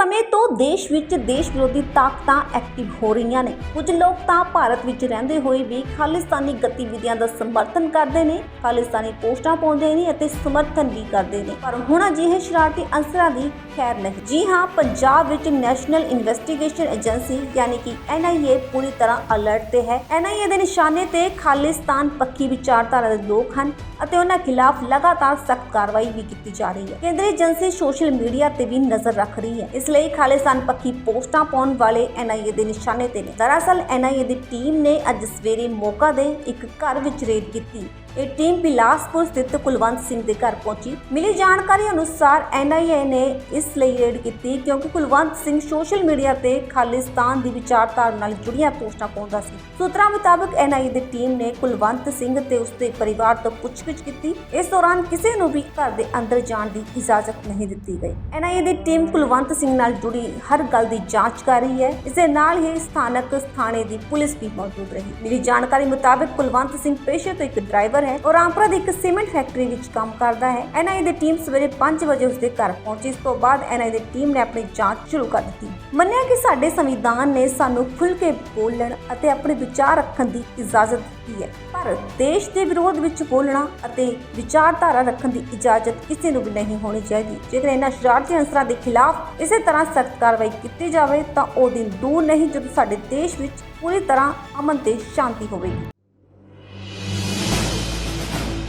ਸਮੇਂ ਤੋਂ ਦੇਸ਼ ਵਿੱਚ ਦੇਸ਼ ਵਿਰੋਧੀ ਤਾਕਤਾਂ ਐਕਟਿਵ ਹੋ ਰਹੀਆਂ ਨੇ। ਕੁਝ ਲੋਕ ਤਾਂ ਭਾਰਤ ਵਿੱਚ ਰਹਿੰਦੇ ਹੋਏ ਵੀ ਖਾਲਿਸਤਾਨੀ ਗਤੀਵਿਧੀਆਂ ਦਾ ਸਮਰਥਨ ਕਰਦੇ ਨੇ, ਖਾਲਿਸਤਾਨੀ ਪੋਸਟਾਂ ਪਾਉਂਦੇ ਨੇ ਅਤੇ ਸਮਰਥਨ ਵੀ ਕਰਦੇ ਨੇ। ਪਰ ਹੁਣ ਅਜਿਹੇ ਸ਼ਰਾਰਤੀ ਅੰਸਰਾਂ ਦੀ ਖੈਰ ਨਹੀਂ। ਜੀ ਹਾਂ, ਪੰਜਾਬ ਵਿੱਚ ਨੈਸ਼ਨਲ ਇਨਵੈਸਟੀਗੇਸ਼ਨ ਏਜੰਸੀ ਯਾਨੀ ਕਿ ਐਨਆਈਏ ਪੂਰੀ ਤਰ੍ਹਾਂ ਅਲਰਟ ਤੇ ਹੈ। ਐਨਆਈਏ ਦੇ ਨਿਸ਼ਾਨੇ ਤੇ ਖਾਲਿਸਤਾਨ ਪੱਕੀ ਵਿਚਾਰਧਾਰਾ ਦੇ ਲੋਕ ਹਨ ਅਤੇ ਉਹਨਾਂ ਖਿਲਾਫ ਲਗਾਤਾਰ ਸਖਤ ਕਾਰਵਾਈ ਵੀ ਕੀਤੀ ਜਾ ਰਹੀ ਹੈ। ਕੇਂਦਰੀ ਏਜੰਸੀ ਸੋਸ਼ਲ ਮੀਡੀਆ ਤੇ ਵੀ ਨਜ਼ਰ ਰੱਖ ਰਹੀ ਹੈ। ਇਸ ਲਈ ਖਾਲਿਸਤਾਨ ਪੱਖੀ ਪੋਸਟਾਂ ਪਾਉਣ ਵਾਲੇ ਐਨਆਈਏ ਦੇ ਨਿਸ਼ਾਨੇ ਤੇ ਨੇ। ਦਰਅਸਲ ਐਨਆਈਏ ਦੀ ਟੀਮ ਨੇ ਅੱਜ ਸਵੇਰੇ ਮੋਗਾ ਦੇ ਇੱਕ ਘਰ ਵਿੱਚ ਰੇਡ ਕੀਤੀ। ਇਹ ਟੀਮ ਬਿਲਾਸਪੁਰ ਸਥਿਤ ਕੁਲਵੰਤ ਸਿੰਘ ਦੇ ਘਰ ਪਹੁੰਚੀ। ਮਿਲੀ ਜਾਣਕਾਰੀ ਅਨੁਸਾਰ ਐਨਆਈਏ ਨੇ ਇਸ ਲਈ ਰੇਡ ਕੀਤੀ ਕਿਉਂਕਿ ਕੁਲਵੰਤ ਸਿੰਘ ਸੋਸ਼ਲ ਮੀਡੀਆ ਤੇ ਖਾਲਿਸਤਾਨ ਦੀ ਵਿਚਾਰਧਾਰਾ ਨਾਲ ਜੁੜੀਆਂ ਪੋਸਟਾਂ ਪਾਉਂਦਾ ਸੀ। ਸੂਤਰਾਂ ਮੁਤਾਬਕ ਐਨਆਈਏ ਦੀ ਟੀਮ ਨੇ ਕੁਲਵੰਤ ਸਿੰਘ ਤੇ ਉਸਦੇ ਪਰਿਵਾਰ ਤੋਂ ਪੁੱਛਗਿੱਛ ਕੀਤੀ। ਇਸ ਦੌਰਾਨ ਕਿਸੇ ਨੂੰ ਵੀ ਘਰ ਦੇ ਅੰਦਰ ਜਾਣ ਦੀ ਇਜਾਜ਼ਤ ਨਹੀਂ ਦਿੱਤੀ ਗਈ। ਐਨਆਈਏ ਦੀ ਟੀਮ ਕੁਲਵੰਤ ਸਿੰਘ ਨਾਲ ਜੁੜੀ ਹਰ ਗੱਲ ਦੀ ਜਾਂਚ ਕਰ ਰਹੀ ਹੈ। ਇਸ ਦੇ ਨਾਲ ਹੀ ਸਥਾਨਕ ਥਾਣੇ ਦੀ ਪੁਲਿਸ ਵੀ ਮੌਜੂਦ ਰਹੀ। ਮਿਲੀ ਜਾਣਕਾਰੀ ਮੁਤਾਬਕ ਕੁਲਵੰਤ ਸਿੰਘ ਪੇਸ਼ੇ ਤੋਂ ਇੱਕ ਡਰਾਈਵਰ ਹੈ ਔਰ ਰਾਮਪੁਰਾ ਦੀ ਇੱਕ ਸੀਮੈਂਟ ਫੈਕਟਰੀ ਵਿੱਚ ਕੰਮ ਕਰਦਾ ਹੈ। ਐਨਆਈਏ ਦੀ ਟੀਮ ਸਵੇਰੇ 5 ਵਜੇ ਉਸਦੇ ਘਰ ਪਹੁੰਚੀ। ਇਸ ਤੋਂ ਬਾਅਦ ਐਨਆਈਏ ਦੀ ਟੀਮ ਨੇ ਆਪਣੀ ਜਾਂਚ ਸ਼ੁਰੂ ਕਰ ਦਿੱਤੀ। ਮੰਨਿਆ ਕਿ ਸਾਡੇ ਸੰਵਿਧਾਨ ਨੇ ਸਾਨੂੰ ਖੁੱਲ੍ਹ ਕੇ ਬੋਲਣ ਅਤੇ ਆਪਣੇ ਵਿਚਾਰ ਰੱਖਣ ਦੀ ਇਜਾਜ਼ਤ ਦਿੱਤੀ ਹੈ। ਪਰ ਦੇਸ਼ ਦੇ ਵਿਰੋਧ ਵਿੱਚ ਬੋਲਣਾ ਅਤੇ ਵਿਚਾਰਧਾਰਾ ਰੱਖਣ ਦੀ ਇਜਾਜ਼ਤ ਕਿਸੇ ਨੂੰ ਵੀ ਨਹੀਂ ਹੋਣੀ ਚਾਹੀਦੀ। ਜੇਕਰ ਇਹਨਾਂ ਸ਼ਰਾਰਤੀ ਅੰਸਰਾਂ ਦੇ ਖਿਲਾਫ ਇਸੇ ਤਰ੍ਹਾਂ ਸਖਤ ਕਾਰਵਾਈ ਕੀਤੀ ਜਾਵੇ, ਤਾਂ ਉਹ ਦਿਨ ਦੂਰ ਨਹੀਂ ਜਦੋਂ ਸਾਡੇ ਦੇਸ਼ ਵਿੱਚ ਪੂਰੀ ਤਰ੍ਹਾਂ ਅਮਨ ਤੇ ਸ਼ਾਂਤੀ ਹੋਵੇਗੀ।